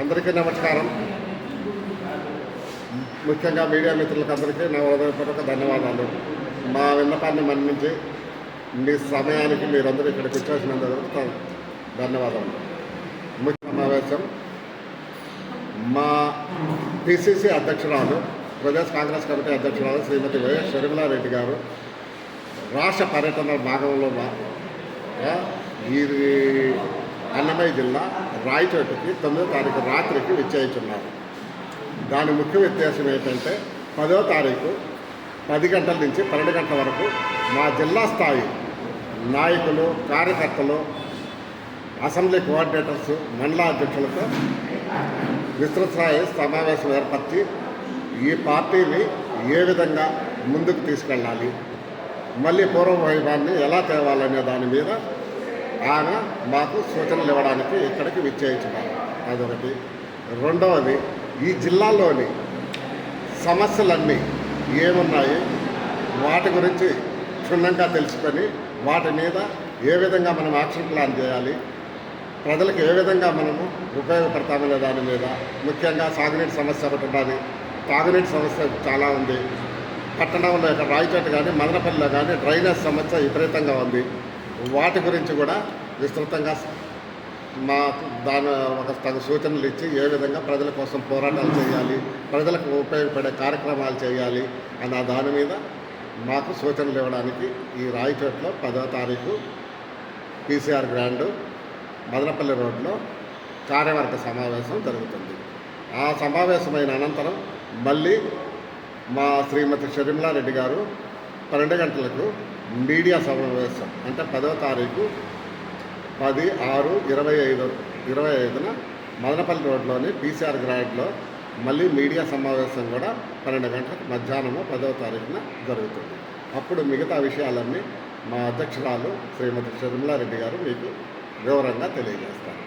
అందరికీ నమస్కారం. ముఖ్యంగా మీడియా మిత్రులకు అందరికీ నా హృదయపూర్వక ధన్యవాదాలు. మా విన్నపాన్ని మన్నించి మీ సమయానికి మీరందరూ ఇక్కడికి వచ్చేసినందుకు ధన్యవాదాలు. ముఖ్య సమావేశం మా పిసిసి అధ్యక్షురాలు ప్రదేశ్ కాంగ్రెస్ కమిటీ అధ్యక్షురాలు శ్రీమతి వైఎస్ షర్మిలారెడ్డి గారు రాష్ట్ర పర్యటన భాగంలో మా- అన్నమయ్య జిల్లా రాయచోటికి తొమ్మిదో తారీఖు రాత్రికి విచ్చేయించున్నారు. దాని ముఖ్య ఉద్దేశం ఏంటంటే పదో తారీఖు పది గంటల నుంచి పన్నెండు గంటల వరకు మా జిల్లా స్థాయి నాయకులు కార్యకర్తలు అసెంబ్లీ కోఆర్డినేటర్స్ మండల అధ్యక్షులతో విస్తృత స్థాయి సమావేశం ఏర్పరిచి ఈ పార్టీని ఏ విధంగా ముందుకు తీసుకెళ్ళాలి మళ్ళీ పూర్వ వైభవాన్ని ఎలా తేవాలనే దాని మీద ఆమె మాకు సూచనలు ఇవ్వడానికి ఇక్కడికి విచ్చేయించున్నారు అదొకటి. రెండవది ఈ జిల్లాలోని సమస్యలన్నీ ఏమున్నాయి? వాటి గురించి క్షుణ్ణంగా తెలుసుకొని వాటి మీద ఏ విధంగా మనం యాక్షన్ ప్లాన్ చేయాలి? ప్రజలకు ఏ విధంగా మనము ఉపయోగపడతామనే దాని మీద ముఖ్యంగా సాగునీటి సమస్య ఒకటి ఉన్నది తాగునీటి సమస్య చాలా ఉంది. పట్టణంలో ఇక్కడ రాయచోట కానీ మదనపల్లిలో కానీ డ్రైనేజ్ సమస్య విపరీతంగా ఉంది. వాటి గురించి కూడా విస్తృతంగా మా దాని ఒక తగు సూచనలు ఇచ్చి ఏ విధంగా ప్రజల కోసం పోరాటాలు చేయాలి ప్రజలకు ఉపయోగపడే కార్యక్రమాలు చేయాలి అన్న దాని మీద మాకు సూచనలు ఇవ్వడానికి ఈ రాయచోట్లో పదో తారీఖు పీసీఆర్ గ్రాండ్ మదనపల్లి రోడ్లో కార్యవర్గ సమావేశం జరుగుతుంది. ఆ సమావేశమైన అనంతరం మళ్ళీ మా శ్రీమతి షర్మిలారెడ్డి గారు పన్నెండు గంటలకు మీడియా సమావేశం అంటే పదవ తారీఖు పది ఆరు ఇరవై ఐదు ఇరవై ఐదున మదనపల్లి రోడ్లోని పీసీఆర్ గ్రాండ్లో మళ్ళీ మీడియా సమావేశం కూడా పన్నెండు గంటలకు మధ్యాహ్నము పదవ తారీఖున జరుగుతుంది. అప్పుడు మిగతా విషయాలన్నీ మా అధ్యక్షురాలు శ్రీమతి షర్మిలారెడ్డి గారు మీకు వివరంగా తెలియజేస్తారు.